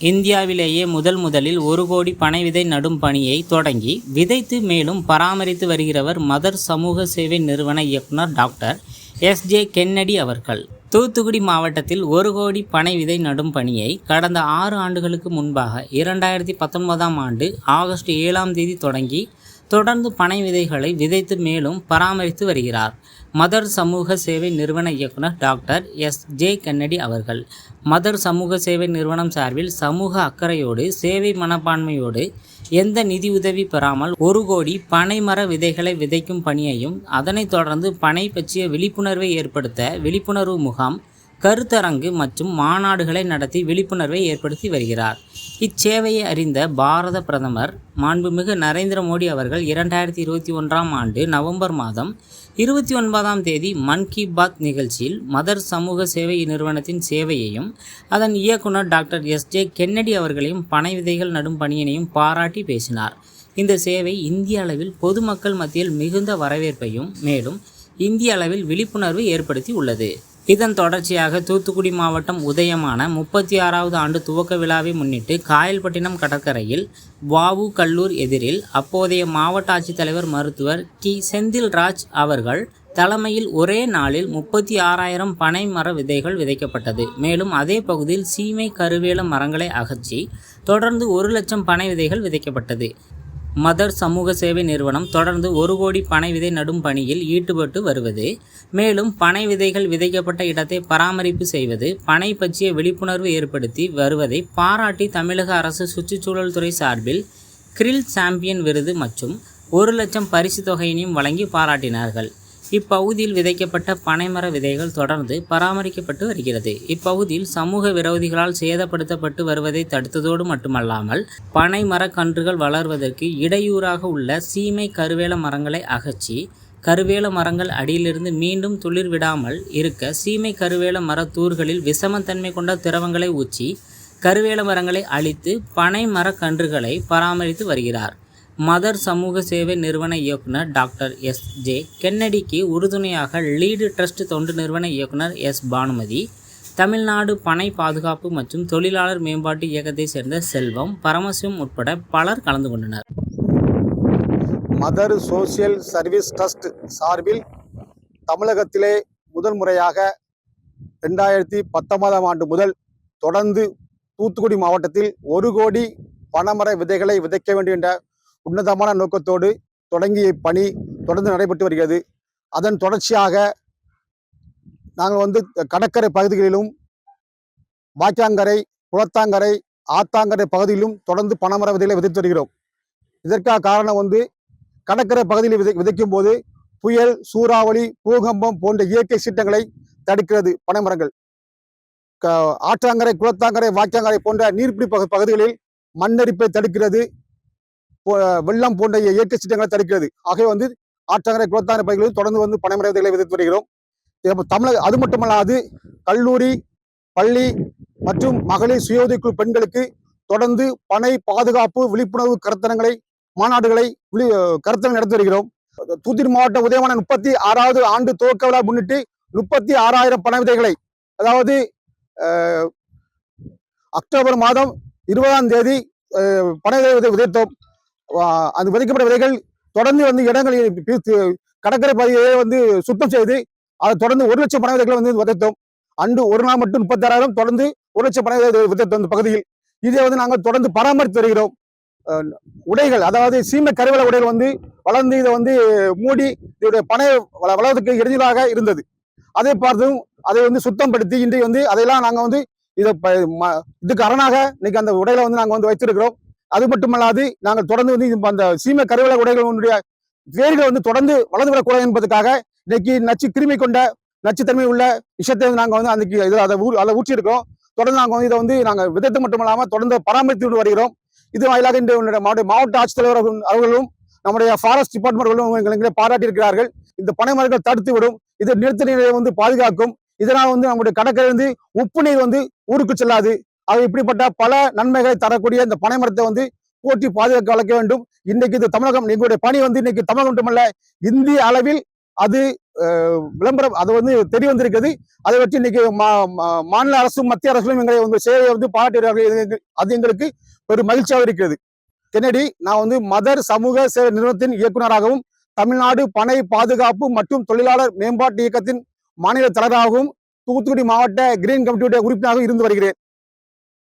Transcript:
இந்தியாவிலேயே முதல் முதலில் ஒரு கோடி பனை விதை நடும் பணியை தொடங்கி விதைத்து மேலும் பராமரித்து வருகிறவர் மதர் சமூக சேவை நிறுவன இயக்குனர் டாக்டர் எஸ் ஜே கென்னடி அவர்கள். தூத்துக்குடி மாவட்டத்தில் ஒரு கோடி பனை விதை நடும் பணியை கடந்த ஆறு ஆண்டுகளுக்கு முன்பாக இரண்டாயிரத்தி பத்தொன்பதாம் ஆண்டு ஆகஸ்ட் ஏழாம் தேதி தொடங்கி தொடர்ந்து பனை விதைகளை விதைத்து மேலும் பராமரித்து வருகிறார். மதர் சமூக சேவை நிறுவன இயக்குனர் டாக்டர் எஸ். ஜே. கன்னடி அவர்கள். மதர் சமூக சேவை நிறுவனம் சார்பில் சமூக அக்கறையோடு சேவை மனப்பான்மையோடு எந்த நிதி உதவி பெறாமல் ஒரு கோடி பனை மர விதைகளை விதைக்கும் பணியையும் அதனைத் தொடர்ந்து பனை பற்றிய விழிப்புணர்வை ஏற்படுத்த விழிப்புணர்வு முகாம் கருத்தரங்கு மற்றும் மாநாடுகளை நடத்தி விழிப்புணர்வை ஏற்படுத்தி வருகிறார். இச்சேவையை அறிந்த பாரத பிரதமர் மாண்புமிகு நரேந்திர மோடி அவர்கள் இரண்டாயிரத்தி இருபத்தி ஒன்றாம் ஆண்டு நவம்பர் மாதம் இருபத்தி ஒன்பதாம் தேதி மன் கி பாத் நிகழ்ச்சியில் மதர் சமூக சேவை நிறுவனத்தின் சேவையையும் அதன் இயக்குனர் டாக்டர் எஸ் ஜே கென்னடி அவர்களையும் பனை விதைகள் நடும் பணியினையும் பாராட்டி பேசினார். இந்த சேவை இந்திய அளவில் பொதுமக்கள் மத்தியில் மிகுந்த வரவேற்பையும் மேலும் இந்திய அளவில் விழிப்புணர்வு ஏற்படுத்தி உள்ளது. இதன் தொடர்ச்சியாக தூத்துக்குடி மாவட்டம் உதயமான முப்பத்தி ஆறாவது ஆண்டு துவக்க விழாவை முன்னிட்டு காயல்பட்டினம் கடற்கரையில் வாவு கல்லூர் எதிரில் அப்போதைய மாவட்ட ஆட்சித்தலைவர் மருத்துவர் கி. செந்தில்ராஜ் அவர்கள் தலைமையில் ஒரே நாளில் முப்பத்தி ஆறாயிரம் பனை மர விதைகள் விதைக்கப்பட்டது. மேலும் அதே பகுதியில் சீமை கருவேல மரங்களை அகற்றி தொடர்ந்து ஒரு லட்சம் பனை விதைகள் விதைக்கப்பட்டது. மதர் சமூக சேவை நிறுவனம் தொடர்ந்து ஒரு கோடி பனை விதை நடும் பணியில் ஈடுபட்டு வருவது. மேலும் பனை விதைகள் விதைக்கப்பட்ட இடத்தை பராமரிப்பு செய்வது பனை பற்றிய விழிப்புணர்வு ஏற்படுத்தி வருவதை பாராட்டி தமிழக அரசு சுற்றுச்சூழல் துறை சார்பில் கிரில் சாம்பியன் விருது மற்றும் ஒரு லட்சம் பரிசு தொகையினையும் வழங்கி பாராட்டினார்கள். இப்பகுதியில் விதைக்கப்பட்ட பனைமர விதைகள் தொடர்ந்து பராமரிக்கப்பட்டு வருகிறது. இப்பகுதியில் சமூக விரோதிகளால் சேதப்படுத்தப்பட்டு வருவதை தடுத்ததோடு மட்டுமல்லாமல் பனை மரக்கன்றுகள் வளர்வதற்கு இடையூறாக உள்ள சீமை கருவேல மரங்களை அகற்றி கருவேல மரங்கள் அடியிலிருந்து மீண்டும் துளிர் விடாமல் இருக்க சீமை கருவேல மரத்தூர்களில் விஷமத்தன்மை கொண்ட திரவங்களை ஊற்றி கருவேல மரங்களை அழித்து பனை மரக்கன்றுகளை பராமரித்து வருகிறார். மதர் சமூக சேவை நிறுவன இயக்குனர் டாக்டர் எஸ் ஜே கென்னடிக்கு உறுதுணையாக லீடு ட்ரஸ்ட் தொண்டு நிறுவன இயக்குனர் எஸ் பானுமதி தமிழ்நாடு பனை பாதுகாப்பு மற்றும் தொழிலாளர் மேம்பாட்டு இயக்கத்தை சேர்ந்த செல்வம் பரமசிவம் உட்பட பலர் கலந்து கொண்டனர். மதர் சோசியல் சர்வீஸ் ட்ரஸ்ட் சார்பில் தமிழகத்திலே முதல் முறையாக ரெண்டாயிரத்தி பத்தொன்பதாம் ஆண்டு முதல் தொடர்ந்து தூத்துக்குடி மாவட்டத்தில் ஒரு கோடி பனைமர விதைகளை விதைக்க வேண்டும் என்ற உன்னதமான நோக்கத்தோடு தொடங்கிய பணி தொடர்ந்து நடைபெற்று வருகிறது. அதன் தொடர்ச்சியாக நாங்கள் வந்து கடற்கரை பகுதிகளிலும் வாக்காங்கரை குளத்தாங்கரை ஆத்தாங்கரை பகுதியிலும் தொடர்ந்து பனைமர விதைகளை விதைத்து வருகிறோம். இதற்காக காரணம் வந்து கடற்கரை பகுதியில் விதை விதைக்கும் போது புயல் சூறாவளி பூகம்பம் போன்ற இயற்கை சீட்டங்களை தடுக்கிறது பனைமரங்கள். க- ஆற்றாங்கரை குளத்தாங்கரை வாக்காங்கரை போன்ற நீர்பிடி பகுதிகளில் மண்ணரிப்பை தடுக்கிறது. வெள்ளம் போன்ற இயற்கை சீற்றங்களை தடுக்கிறது. ஆகவே வந்து ஆற்றங்கரை குளத்தாங்கரை பகுதிகளில் தொடர்ந்து வந்து பனைமர விதித்து விதைத்து வருகிறோம் தமிழக அது மட்டுமல்லாது கல்லூரி பள்ளி மற்றும் மகளிர் சுய உதவிக்குழு பெண்களுக்கு தொடர்ந்து பனை பாதுகாப்பு விழிப்புணர்வு கருத்தரங்களை மாநாடுகளை விழி நடத்தி வருகிறோம். தூத்துக்குடி மாவட்டம் உதயமான முப்பத்தி ஆறாவது ஆண்டு துவக்க விழா முன்னிட்டு முப்பத்தி ஆறாயிரம் பனை விதைகளை அதாவது அக்டோபர் மாதம் இருபதாம் தேதி பண பனை விதை விதை விதைத்தோம். அது அந்த விதைக்கப்பட்ட விதைகள் தொடர்ந்து வந்து இடங்களில் கடற்கரை பகுதியை வந்து சுத்தம் செய்து அதை தொடர்ந்து ஒரு லட்சம் பனை விதைகளை வந்து விதைத்தோம். அன்று ஒரு நாள் மட்டும் முப்பத்தாறாயிரம் தொடர்ந்து ஒரு லட்சம் பனை விதை விதைத்தோம் இந்த பகுதியில். இதை வந்து நாங்கள் தொடர்ந்து பராமரித்து வருகிறோம். உடைகள் அதாவது சீமை கருவேல உடைகள் வந்து வளர்ந்து இதை வந்து மூடி இதோடைய பனை வள- வளர்வதற்கு இடைஞ்சலாக இருந்தது. அதை பார்த்தும் அதை வந்து சுத்தப்படுத்தி இன்றைக்கு வந்து அதையெல்லாம் நாங்கள் வந்து இதை ம- இதுக்கு அரணாக இன்னைக்கு அந்த உடையில வந்து நாங்கள் வந்து வைத்திருக்கிறோம். அது மட்டுமல்லாது நாங்கள் தொடர்ந்து வந்து அந்த சீம கருவேல உடைகளுடைய வேர்கள் வந்து தொடர்ந்து வளர்ந்து வரக்கூடாது என்பதற்காக இன்னைக்கு நச்சு கிருமி கொண்ட நச்சுத்தன்மை உள்ள விஷயத்தை வந்து நாங்கள் வந்து அன்னைக்கு இதில் அதை ஊ அதை ஊற்றியிருக்கோம் தொடர்ந்து நாங்கள் வந்து இதை வந்து நாங்கள் விதத்து மட்டுமல்லாமல் தொடர்ந்து பராமரித்து கொண்டு வருகிறோம். இது வாயிலாக இன்று மாவட்ட மாவட்ட ஆட்சித்தலைவர் அவர்களும் நம்முடைய ஃபாரஸ்ட் டிபார்ட்மெண்ட்களும் எங்களை பாராட்டி இருக்கிறார்கள் இந்த பனை மரங்கள் தடுத்து விடும். இது நிறுத்த நிலையை வந்து பாதுகாக்கும். இதனால் வந்து நம்முடைய கடற்கரை வந்து உப்பு நீர் வந்து ஊருக்கு செல்லாது. அது இப்படிப்பட்ட பல நன்மைகளை தரக்கூடிய இந்த பனை மரத்தை வந்து போற்றி பாதுகாக்க வளர்க்க வேண்டும். இன்னைக்கு இது தமிழகம் எங்களுடைய பணி வந்து இன்னைக்கு தமிழகம் மட்டுமல்ல இந்திய அளவில் அது விளம்பரம் அது வந்து தெரிய வந்திருக்குது அதை வச்சு இன்னைக்கு மா- மா- மாநில அரசும் மத்திய அரசும் எங்களை வந்து சேவையை வந்து பாராட்டுகிறார்கள் அது எங்களுக்கு ஒரு மகிழ்ச்சியாக இருக்கிறது. கென்னடி நான் வந்து மதர் சமூக சேவை நிறுவனத்தின் இயக்குனராகவும் தமிழ்நாடு பனை பாதுகாப்பு மற்றும் தொழிலாளர் மேம்பாட்டு இயக்கத்தின் மாநில தலைவராகவும் தூத்துக்குடி மாவட்ட கிரீன் கமிட்டியுடைய உறுப்பினராகவும் இருந்து வருகிறேன்.